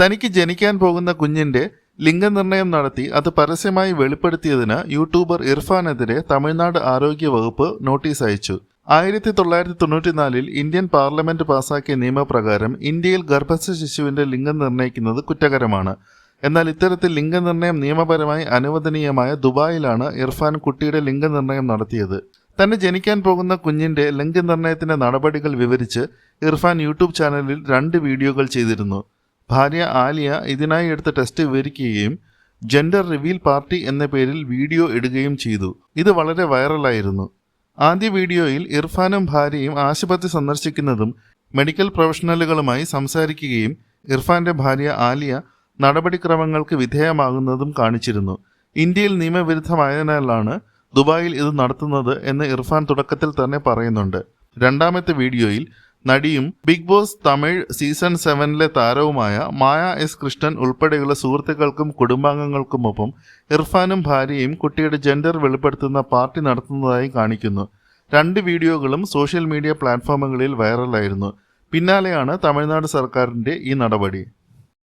തനിക്ക് ജനിക്കാൻ പോകുന്ന കുഞ്ഞിന്റെ ലിംഗനിർണയം നടത്തി അത് പരസ്യമായി വെളിപ്പെടുത്തിയതിന് യൂട്യൂബർ ഇർഫാനെതിരെ തമിഴ്നാട് ആരോഗ്യ വകുപ്പ് നോട്ടീസ് അയച്ചു. ആയിരത്തി തൊള്ളായിരത്തി തൊണ്ണൂറ്റിനാലിൽ ഇന്ത്യൻ പാർലമെന്റ് പാസാക്കിയ നിയമപ്രകാരം ഇന്ത്യയിൽ ഗർഭസ്ഥ ശിശുവിന്റെ ലിംഗം നിർണയിക്കുന്നത് കുറ്റകരമാണ്. എന്നാൽ ഇത്തരത്തിൽ ലിംഗനിർണയം നിയമപരമായി അനുവദനീയമായ ദുബായിലാണ് ഇർഫാൻ കുട്ടിയുടെ ലിംഗനിർണയം നടത്തിയത്. തന്നെ ജനിക്കാൻ പോകുന്ന കുഞ്ഞിന്റെ ലിംഗനിർണയത്തിന്റെ നടപടികൾ വിവരിച്ച് ഇർഫാൻ യൂട്യൂബ് ചാനലിൽ രണ്ട് വീഡിയോകൾ ചെയ്തിരുന്നു. ഭാര്യ ആലിയ ഇതിനായി എടുത്ത ടെസ്റ്റ് വിവരിക്കുകയും ജെൻഡർ റിവീൽ പാർട്ടി എന്ന പേരിൽ വീഡിയോ ഇടുകയും ചെയ്തു. ഇത് വളരെ വൈറലായിരുന്നു. ആദ്യ വീഡിയോയിൽ ഇർഫാനും ഭാര്യയും ആശുപത്രി സന്ദർശിക്കുന്നതും മെഡിക്കൽ പ്രൊഫഷണലുകളുമായി സംസാരിക്കുകയും ഇർഫാന്റെ ഭാര്യ ആലിയ നടപടിക്രമങ്ങൾക്ക് വിധേയമാകുന്നതും കാണിച്ചിരുന്നു. ഇന്ത്യയിൽ നിയമവിരുദ്ധമായതിനാലാണ് ദുബായിൽ ഇത് നടത്തുന്നത് എന്ന് ഇർഫാൻ തുടക്കത്തിൽ തന്നെ പറയുന്നുണ്ട്. രണ്ടാമത്തെ വീഡിയോയിൽ നടിയും ബിഗ് ബോസ് തമിഴ് സീസൺ സെവനിലെ താരവുമായ മായ എസ് കൃഷ്ണൻ ഉൾപ്പെടെയുള്ള സുഹൃത്തുക്കൾക്കും കുടുംബാംഗങ്ങൾക്കുമൊപ്പം ഇർഫാനും ഭാര്യയും കുട്ടിയുടെ ജെൻഡർ വെളിപ്പെടുത്തുന്ന പാർട്ടി നടത്തുന്നതായി കാണിക്കുന്നു. രണ്ട് വീഡിയോകളും സോഷ്യൽ മീഡിയ പ്ലാറ്റ്ഫോമുകളിൽ വൈറലായിരുന്നു. പിന്നാലെയാണ് തമിഴ്നാട് സർക്കാരിന്റെ ഈ നടപടി.